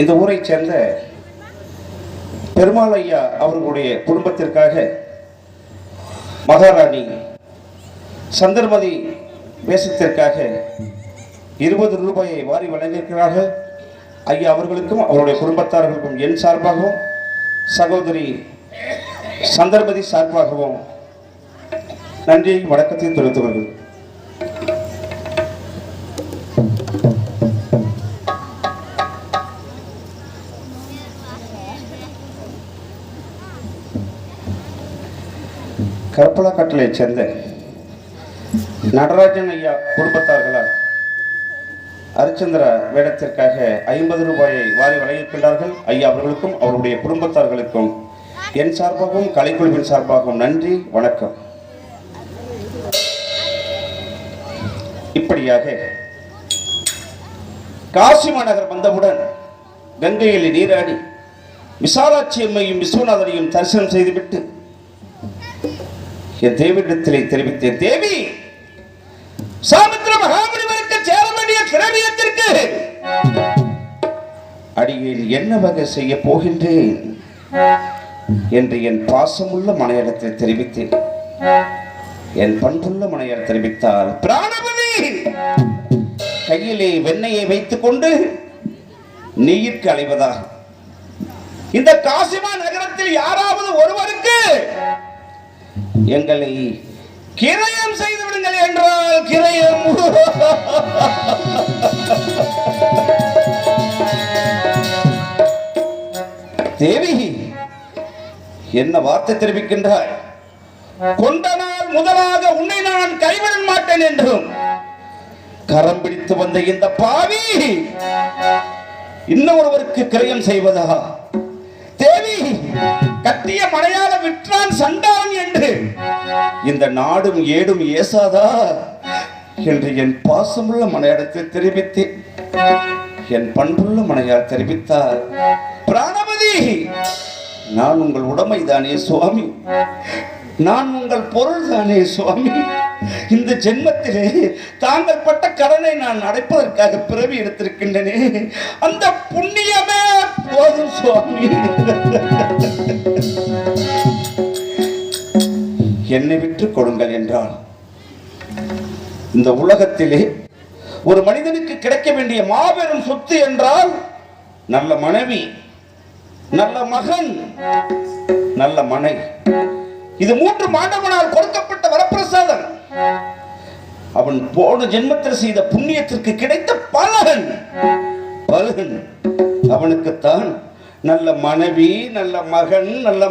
இந்த ஊரைச் சேர்ந்த பெருமாள் ஐயா அவர்களுடைய குடும்பத்திற்காக மகாராணி சந்தர்மதி வேஷத்திற்காக இருபது ரூபாயை வாரி வழங்கியிருக்கிறார்கள். ஐயா அவர்களுக்கும் அவருடைய குடும்பத்தார்களுக்கும் என் சார்பாகவும் சகோதரி சந்தர்மதி சார்பாகவும் நன்றியை வணக்கத்தை தெரிவித்துக் கொள்கிறேன் சேர்ந்த நடராஜன் ஐயா குடும்பத்தார்களால் அரிச்சந்திர வேடத்திற்காக ஐம்பது ரூபாயை வாரி வழங்கியிருக்கின்றார்கள். ஐயா அவர்களுக்கும் அவருடைய குடும்பத்தார்களுக்கும் என் சார்பாகவும் கலைக்குழுவின் சார்பாகவும் நன்றி வணக்கம். இப்படியாக காசி மாநகர் வந்தவுடன் கங்கையில் நீராடி விசாலாட்சி அம்மையும் விஸ்வநாதனையும் தரிசனம் செய்துவிட்டு என் தேவியிடத்திலே தெரிவித்தேன் தேவி சாமுத்திர மகாமுனிவருக்கு சேர வேண்டிய அடியில் என்ன வகை செய்ய போகின்றேன் என்று என் பாசமுள்ள மனையிடத்தில் தெரிவித்தேன். என் பண்புள்ள மனையர் தெரிவித்தார் பிராணபதி கையிலே வெண்ணையை வைத்துக் கொண்டு நீயிற்கு அலைவதா இந்த காசிமா நகரத்தில் யாராவது ஒருவருக்கு எங்களை கிரயம் செய்து விடுங்கள் என்றால் கிரயம். தேவி என்ன வார்த்தை தெரிவிக்கின்றாய்? கொண்ட நாள் முதலாக உன்னை நான் கைவிட மாட்டேன் என்றும் கரம் பிடித்து வந்த இந்த பாவி இன்னொருவருக்கு கிரயம் செய்வதா? தேவி கட்டிய மலையாள நான் சண்டான் என்று. இந்த நாடும் ஏடும் ஏசாதா என்று என் பாசமுள்ள மனையிடத்தில் தெரிவித்தேன். என் பண்புள்ள மனையார் தெரிவித்தார். பிராணபதி நான் உங்கள் உடமை தானே சுவாமி. நான் உங்கள் பொருள் தானே சுவாமி. இந்த ஜென்மத்திலே தாங்கள் பட்ட கடனை நான் அடைப்பதற்காக பிறவி எடுத்திருக்கின்றனே. அந்த புண்ணியமே போதும் சுவாமி. என்னை விற்று கொடுங்கள் என்றால் இந்த உலகத்திலே ஒரு மனிதனுக்கு கிடைக்க வேண்டிய மாபெரும் சொத்து என்றால் நல்ல மனைவி நல்ல மகன் நல்ல மனை. இது மூன்று மாண்டவனால் கொடுக்கப்பட்ட வரப்பிரசாதம். அவன் போன ஜென்மத்தில் செய்த புண்ணியத்திற்கு கிடைத்த பலகன் பலகன். அவனுக்குத்தான் நல்ல மனைவி நல்ல மகன் நல்ல